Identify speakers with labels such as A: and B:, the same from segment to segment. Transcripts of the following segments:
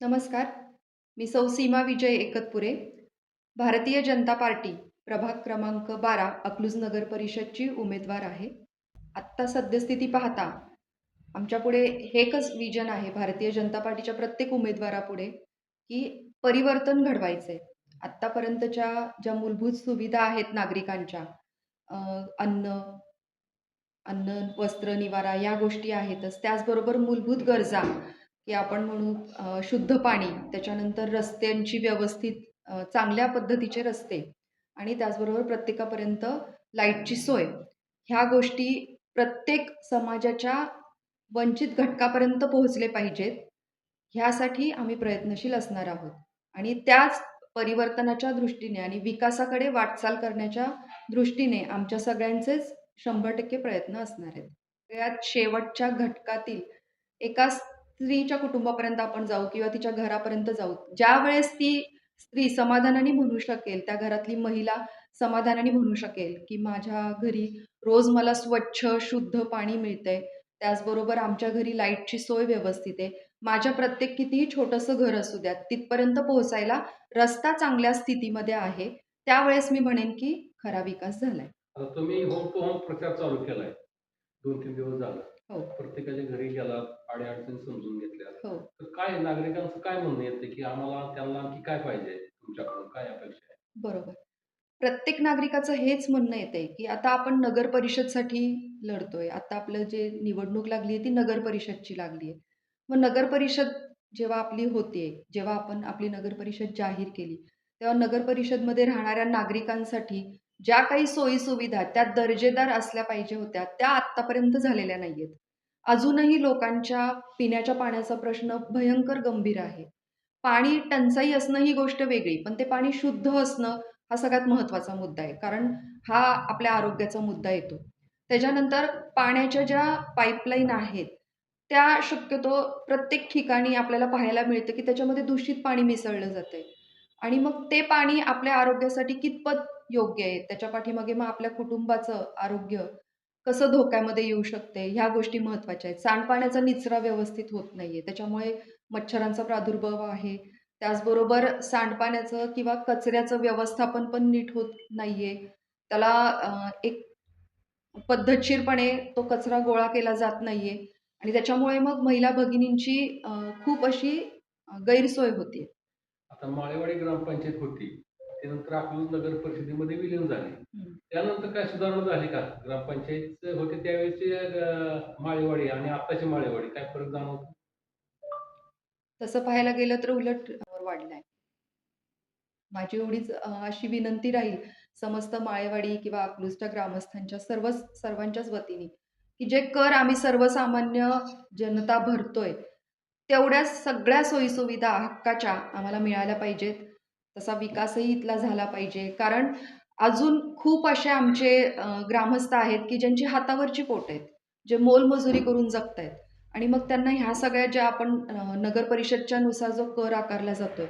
A: नमस्कार. मी सौ सीमा विजय एकतपुरे. भारतीय जनता पार्टी प्रभाग क्रमांक बारा अकलूज नगर परिषदची उमेदवार आहे. आत्ता सद्यस्थिती पाहता आमच्यापुढे हे एकच विजन आहे भारतीय जनता पार्टीच्या प्रत्येक उमेदवारापुढे की परिवर्तन घडवायचं आहे आत्तापर्यंतच्या ज्या मूलभूत सुविधा आहेत नागरिकांच्या अन्न अन्न वस्त्र निवारा या गोष्टी आहेतच. त्याचबरोबर मूलभूत गरजा की आपण म्हणू शुद्ध पाणी त्याच्यानंतर रस्त्यांची व्यवस्थित चांगल्या पद्धतीचे रस्ते आणि त्याचबरोबर प्रत्येकापर्यंत लाईटची सोय. ह्या गोष्टी प्रत्येक समाजाच्या वंचित घटकापर्यंत पोहोचले पाहिजेत. ह्यासाठी आम्ही प्रयत्नशील असणार आहोत. आणि त्याच परिवर्तनाच्या दृष्टीने आणि विकासाकडे वाटचाल करण्याच्या दृष्टीने आमच्या सगळ्यांचेच शंभर टक्के प्रयत्न असणार आहेत. सगळ्यात शेवटच्या घटकातील एका स्त्रीच्या कुटुंबापर्यंत आपण जाऊ किंवा तिच्या घरापर्यंत जाऊ. ज्या वेळेस ती स्त्री समाधानाने म्हणू शकेल त्या घरातली महिला समाधानाने म्हणू शकेल की माझ्या घरी रोज मला स्वच्छ शुद्ध पाणी मिळतंय. त्याचबरोबर आमच्या घरी लाईटची सोय व्यवस्थित आहे. माझ्या प्रत्येक कितीही छोटंसं घर असू द्या तिथपर्यंत पोहोचायला रस्ता चांगल्या स्थितीमध्ये आहे. त्यावेळेस मी म्हणेन की खरा विकास झालाय.
B: तुम्ही होम टू होम प्रचार चालू केलाय. दोन तीन दिवस झालं.
A: हो.
B: प्रत्येकाच्या घरी गेला अडचणी समजून घेतल्या.
A: हो.
B: तर काय नागरिकांचं काय म्हणणं येतं की आम्हाला त्यांना आणखी काय पाहिजे? तुमच्याकडून काय अपेक्षा आहे?
A: बरोबर. प्रत्येक नागरिकाचं हेच म्हणणं येतं आहे की आता आपण नगर परिषदसाठी लढतोय. आता आपलं जे निवडणूक लागली आहे ती नगर परिषदची लागली आहे मग नगर परिषद जेव्हा आपली होते जेव्हा आपण आपली नगर परिषद जाहीर केली तेव्हा नगर परिषदमध्ये राहणाऱ्या नागरिकांसाठी ज्या काही सोयीसुविधा त्या दर्जेदार असल्या पाहिजे होत्या त्या आत्तापर्यंत झालेल्या नाही आहेत अजूनही लोकांच्या पिण्याच्या पाण्याचा प्रश्न भयंकर गंभीर आहे. पाणी टंचाई असणं ही गोष्ट वेगळी पण ते पाणी शुद्ध असणं हा सगळ्यात महत्त्वाचा मुद्दा आहे कारण हा आपल्या आरोग्याचा मुद्दा येतो. त्याच्यानंतर पाण्याच्या ज्या पाईपलाईन आहेत त्या शक्यतो प्रत्येक ठिकाणी आपल्याला पाहायला मिळतं की त्याच्यामध्ये दूषित पाणी मिसळलं जातं आहे आणि मग ते पाणी आपल्या आरोग्यासाठी कितपत योग्य आहे. त्याच्या पाठीमागे मग आपल्या कुटुंबाचं आरोग्य कसं धोक्यामध्ये येऊ शकते ह्या गोष्टी महत्त्वाच्या आहेत. सांडपाण्याचा निचरा व्यवस्थित होत नाही आहे त्याच्यामुळे मच्छरांचा प्रादुर्भाव आहे. त्याचबरोबर सांडपाण्याचं किंवा कचऱ्याचं व्यवस्थापन पण नीट होत नाही आहे त्याला अं, एक पद्धतशीरपणे तो कचरा गोळा केला जात नाही आहे आणि त्याच्यामुळे मग महिला भगिनींची अं, खूप अशी अं, गैरसोय होते
B: आता माळेवाडी ग्रामपंचायत होती. त्यानंतर अकलूज नगर परिषदेमध्ये विलीन झाली. त्यानंतर काय सुधारणा झाली का? ग्रामपंचायत होते त्यावेळेची माळेवाडी आणि आत्ताची माळेवाडी काय फरक जाणवतो?
A: तसं पाहायला गेलं तर उलट वाढलाय. माझी एवढीच अशी विनंती राहील समस्त माळेवाडी किंवा अकलूजच्या ग्रामस्थांच्या सर्व सर्वांच्याच वतीने की जे कर आम्ही सर्वसामान्य जनता भरतोय तेवढ्याच सगळ्या सोयीसुविधा हक्काच्या आम्हाला मिळाल्या पाहिजेत. तसा विकासही इथला झाला पाहिजे. कारण अजून खूप असे आमचे ग्रामस्थ आहेत की ज्यांची हातावरची पोट आहेत जे मोलमजुरी करून जगत आहेत आणि मग त्यांना ह्या सगळ्या ज्या आपण नगर परिषदच्या नुसार जो कर आकारला जातोय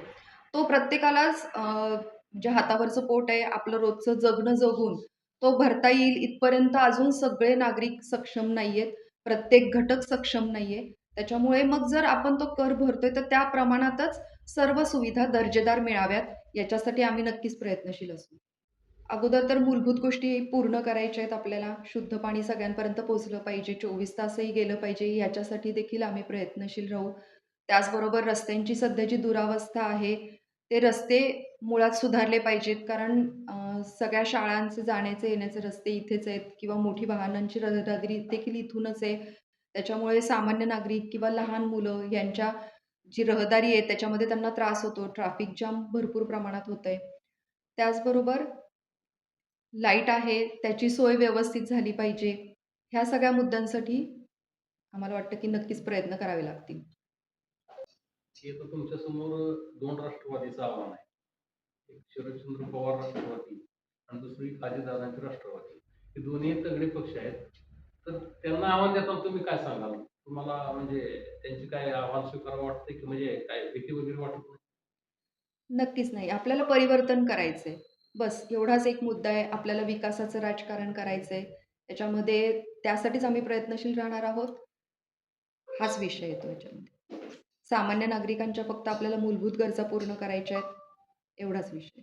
A: तो प्रत्येकालाच ज्या जे हातावरचं पोट आहे आपलं रोजचं जगणं जगून तो भरता येईल इथपर्यंत अजून सगळे नागरिक सक्षम नाही आहेत प्रत्येक घटक सक्षम नाहीये. त्याच्यामुळे मग जर आपण तो कर भरतोय तर त्या प्रमाणातच सर्व सुविधा दर्जेदार मिळाव्यात. याच्यासाठी आम्ही नक्कीच प्रयत्नशील असू. अगोदर तर मूलभूत गोष्टी पूर्ण करायच्या आहेत आपल्याला. शुद्ध पाणी सगळ्यांपर्यंत पोहोचलं पाहिजे. चोवीस तासही गेलं पाहिजे. याच्यासाठी देखील आम्ही प्रयत्नशील राहू. त्याचबरोबर रस्त्यांची सध्या जी दुरावस्था आहे. ते रस्ते मुळात सुधारले पाहिजेत. कारण सगळ्या शाळांचे जाण्याचे येण्याचे रस्ते इथेच आहेत किंवा मोठी वाहनांची रहदारी देखील इथूनच आहे. त्याच्यामुळे सामान्य नागरिक किंवा लहान मुलं यांच्या जी रहदारी आहे त्याच्यामध्ये त्यांना त्रास होतो. ट्रॅफिक जाम भरपूर प्रमाणात होत आहे त्याचबरोबर लाइट आहे त्याची सोय व्यवस्थित झाली पाहिजे. ह्या सगळ्या मुद्द्यांसाठी आम्हाला वाटतं की नक्कीच प्रयत्न करावे लागतील.
B: हे तुमच्यासमोर दोन राष्ट्रवादीचं आव्हान आहे. एक शरदचंद्र पवार राष्ट्रवादी आणि दुसरी अजितदादांची राष्ट्रवादी. हे दोन्ही तगडे पक्ष आहेत. तर त्यांना आव्हान देताना तुम्ही काय सांगाल? तुम्हाला म्हणजे त्यांची काय आव्हान स्वीकारावं वाटतं की म्हणजे काय भीती वगैरे वाटत नाही?
A: नक्कीच नाही. आपल्याला परिवर्तन करायचंय. बस एवढाच एक मुद्दा आहे. आपल्याला विकासाचं राजकारण करायचंय. त्याच्यामध्ये त्यासाठीच आम्ही प्रयत्नशील राहणार आहोत. हाच विषय येतो याच्यामध्ये. सामान्य नागरिकांच्या फक्त आपल्याला मूलभूत गरजा पूर्ण करायच्या आहेत. एवढाच विषय.